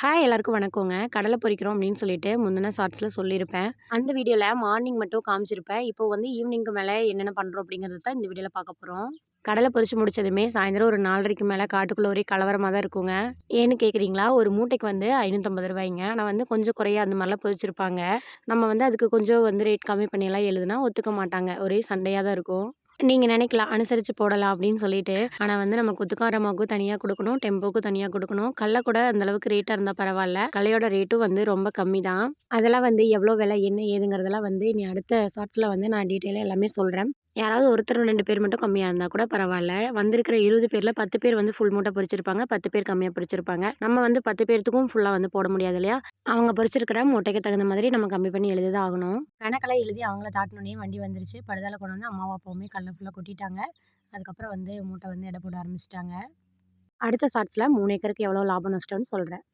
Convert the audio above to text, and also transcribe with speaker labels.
Speaker 1: Hi எல்லாருக்கும் வணக்கங்க. கடலை பொரிக்கிறோம் அப்படின்னு சொல்லிட்டு முந்தின ஷார்ட்ஸில் சொல்லியிருப்பேன். அந்த வீடியோவில் மார்னிங் மட்டும் காமிச்சிருப்பேன். இப்போ வந்து ஈவினிங்க்கு மேலே என்னென்ன பண்ணுறோம் அப்படிங்கிறது தான் இந்த வீடியோவில் பார்க்க போகிறோம் கடலை பொரிச்சு முடிச்சதுமே சாயந்தரம் ஒரு நாலரைக்கு மேலே காட்டுக்குள்ள ஒரே கலவரமாக தான் இருக்குங்க. ஏன்னு கேட்குறீங்களா? ஒரு மூட்டைக்கு வந்து ஐநூற்றம்பது ரூபாய்ங்க ஆனால் வந்து கொஞ்சம் குறைய அந்த மாதிரிலாம் பொரிச்சிருப்பாங்க. நம்ம வந்து அதுக்கு கொஞ்சம் வந்து ரேட் கம்மி பண்ணியெல்லாம் எழுதுனா ஒத்துக்க மாட்டாங்க. ஒரே சண்டையாக தான் இருக்கும். நீங்கள் நினைக்கலாம் அனுசரித்து போடலாம் அப்படின்னு சொல்லிட்டு. ஆனால் வந்து நம்ம குத்துக்காரமாவுக்கும் தனியாக கொடுக்கணும் டெம்போக்கு தனியாக கொடுக்கணும் கல்லை கூட அந்த அளவுக்கு ரேட்டா இருந்தா பரவால்ல. ரேட்டும் வந்து ரொம்ப கம்மி தான். அதெல்லாம் வந்து எவ்வளோ விலை, என்ன ஏதுங்கிறதெல்லாம் வந்து இனி அடுத்த ஷார்ட்ஸில் வந்து நான் டீட்டெயிலாக எல்லாமே சொல்கிறேன் யாராவது ஒருத்தர் ரெண்டு பேர் மட்டும் கம்மியாக இருந்தால் கூட பரவாயில்ல வந்திருக்கிற இருபது பேரில் பத்து பேர் வந்து ஃபுல் மூட்டை பொரிச்சிருப்பாங்க. 10 பேர் கம்மியாக பொறிச்சிருப்பாங்க நம்ம வந்து 10 பேர்த்துக்கும் ஃபுல்லாக வந்து போட முடியாது இல்லையா? அவங்க பொரிச்சிருக்கிற மூட்டைக்கு தகுந்த மாதிரி நம்ம கம்மி பண்ணி எழுதி தான் ஆகணும். கணக்கெல்லாம் எழுதி அவங்கள தாட்டினோடனே வண்டி வந்துருச்சு. படுதால கொண்டு வந்து அம்மாவும், அப்பாவுமே கல்லை ஃபுல்லாக கொட்டிட்டாங்க. அதுக்கப்புறம் வந்து மூட்டை வந்து எடை போட ஆரம்பிச்சிட்டாங்க அடுத்த ஷார்ட்ஸில் மூணு ஏக்கருக்கு எவ்வளோ லாபம் நஷ்டம்னு சொல்கிறேன்